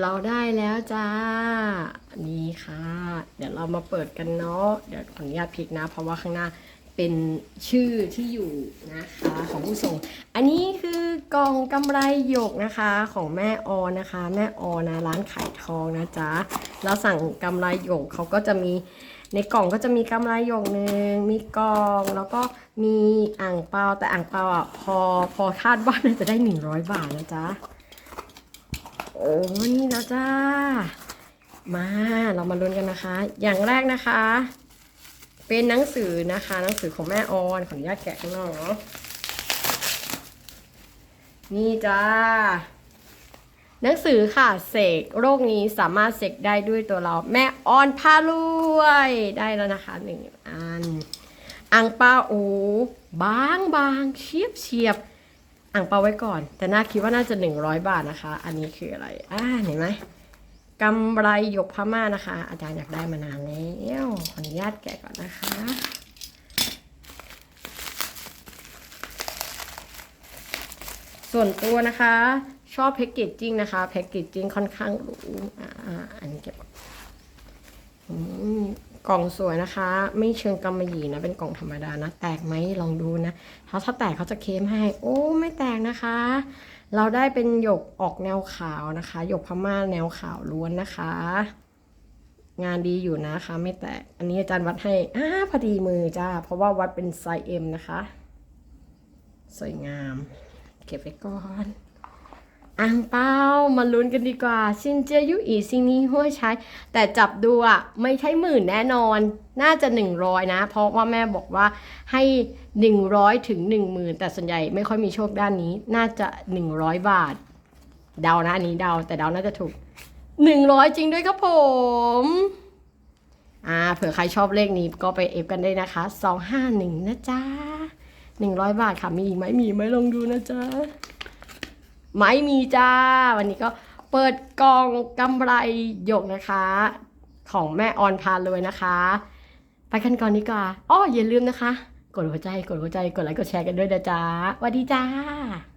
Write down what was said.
เราได้แล้วจ้า นี่ค่ะ เดี๋ยวเรามาเปิดกันเนาะ เดี๋ยวขออนุญาตพลิกนะ เพราะว่าข้างหน้าเป็นชื่อที่อยู่นะคะของผู้ส่ง อันนี้คือกล่องกำไรหยกนะคะของแม่ออนะคะ แม่ออนะร้านขายทองนะจ๊ะเราสั่งกำไรหยกเขาก็จะมีในกล่องก็จะมีกำไรหยกหนึ่งมีกล่อง แล้วก็มีอ่างเปาแต่อ่างเปาอะพอพอคาดว่าน่าจะได้ 100 บาทนะจ๊ะ อ้นี่นะจ้า มาเรามาลุ้นกันนะคะ อย่างแรกนะคะ เป็นหนังสือนะคะ หนังสือของแม่ออนขออนุญาตแกะข้างนอกเนาะนี่จ้า หนังสือค่ะเสกโรคนี้สามารถเสกได้ด้วยตัวเราแม่ออนพารวยได้แล้วนะคะหนึ่งอัน อังเปาโอ้บางบางเฉียบเฉียบ อ่างเปาไว้ก่อน แต่น่าคิดว่าน่าจะ 100 บาทนะคะ อันนี้คืออะไรอ่าเห็นไหมกำไรหยกพม่านะคะ อาจารย์อยากได้มานานแล้วขออนุญาตแกะก่อนนะคะส่วนตัวนะคะ ชอบแพคเกจจิ้งนะคะ แพคเกจจิ้งค่อนข้างหรูอ่าอันนี้เก็บก่ กล่องสวยนะคะ ไม่เชิงกำมะหยี่นะ เป็นกล่องธรรมดานะ แตกไหมลองดูนะถ้าถ้าแตกเขาจะเค้มให้ โอ้ไม่แตกนะคะ เราได้เป็นหยกออกแนวขาวนะคะหยกพม่าแนวขาวล้วนนะคะ งานดีอยู่นะคะ ไม่แตก อันนี้อาจารย์วัดให้อ่าพอดีมือจ้า เพราะว่าวัดเป็นไซส์ M นะคะ สวยงาม เก็บไว้ก่อน อ่างเปามาลุ้นกันดีกว่า ซินเจียยุอีซิงนี้ห้วยใช้ แต่จับดูอะไม่ใช่หมื่นแน่นอน น่าจะ 100 นะ เพราะว่าแม่บอกว่าให้ 100 ถึง 10,000 แต่ส่วนใหญ่ไม่ค่อยมีโชคด้านนี้ น่าจะ 100 บาท เดานะอันนี้เดา แต่เดาน่าจะถูก 100 จริงด้วยครับผมอ่าเผื่อใครชอบเลขนี้ก็ไปเอฟกันได้นะคะ 251 นะจ๊ะ100 บาทค่ะมีอีกไหมมีไหมลองดูนะจ๊ะ ไม่มีจ้า วันนี้ก็เปิดกล่องกำไรหยกนะคะ ของแม่ออนพาเลยนะคะ ไปกันก่อนดีกว่าอ้ออย่าลืมนะคะ กดหัวใจกดหัวใจกดไลค์กดแชร์กันด้วยนะจ๊ะสวัสดีจ้า